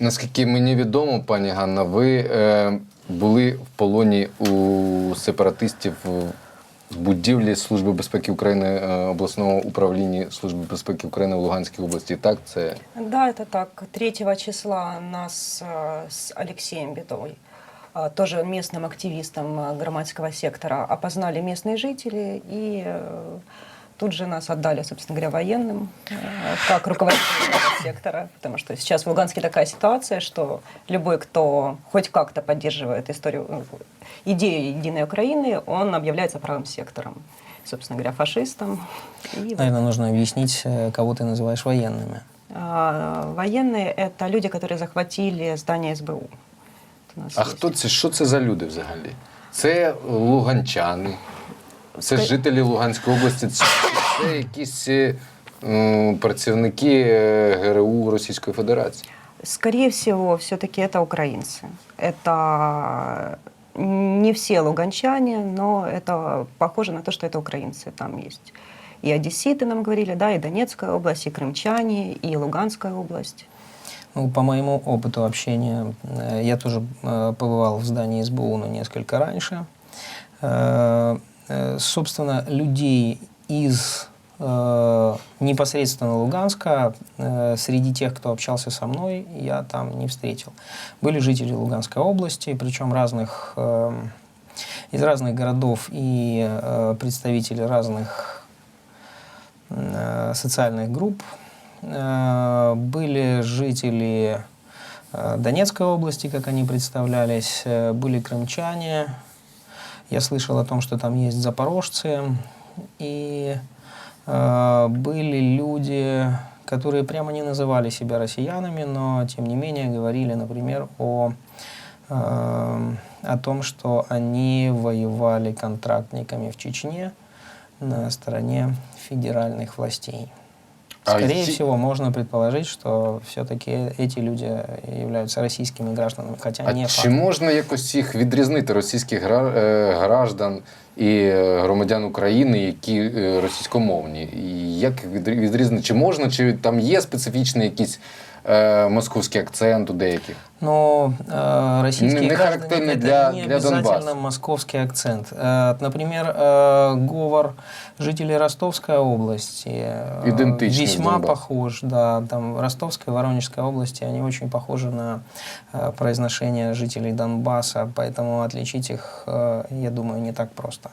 Наскільки мені відомо, пані Ганна, ви е, були в полоні у сепаратистів в будівлі Служби безпеки України е, обласного управління Служби безпеки України в Луганській області. Так, це Да, это так. 3 числа нас э, с Алексеем Бедовой, э, тоже местным активистом э, громадского сектора, опознали местные жители и э, тут же нас отдали, собственно говоря, военным, э, как руководитель этого сектора, потому что сейчас в Луганске такая ситуация, что любой, кто хоть как-то поддерживает историю, э, идею единой Украины, он объявляется правым сектором, собственно говоря, фашистом. И вот Наверное, нужно объяснить, э, кого ты называешь военными. А, Военные – это люди, которые захватили здание СБУ. Это у нас а есть. хто це? Що це за люди взагалі? Це луганчани, це Ска- жителі Луганської області, це, це якісь е, м, працівники е, ГРУ Російської Федерації. Скорее всего, все-таки это украинцы. Это не все луганчане, но это похоже на то, что это украинцы там есть. И одесситы нам говорили, да, и Донецкая область, и крымчане, и Луганская область. Ну, по моему опыту общения, э, я тоже э, побывал в здании СБУ, но несколько раньше. Э, Собственно, людей из э, непосредственно Луганска, э, среди тех, кто общался со мной, я там не встретил. Были жители Луганской области, причем разных, из разных городов и представители разных социальных групп. Были жители Донецкой области, как они представлялись, были крымчане. Я слышал о том, что там есть запорожцы. И э, были люди, которые прямо не называли себя россиянами, но тем не менее говорили, например, о, э, о том, что они воевали контрактниками в Чечне на стороне федеральных властей. Скорее а всего, можно предположить, что все-таки эти люди являются российскими гражданами, хотя А не чи можна якось їх відрізнити російських е, граждан і е, громадян України, які е, російськомовні? І як відрізнити? Чи можна, чи там є специфічні якийсь е, московський акцент у деяких? Но э, российские Не- не граждане это для- не для обязательно Донбасса. московский акцент. Э, например, э, говор жителей Ростовской области э, Идентичный весьма Донбассом. похож. Да, там Ростовской, Воронежской области они очень похожи на э, произношение жителей Донбасса, поэтому отличить их, э, я думаю, не так просто.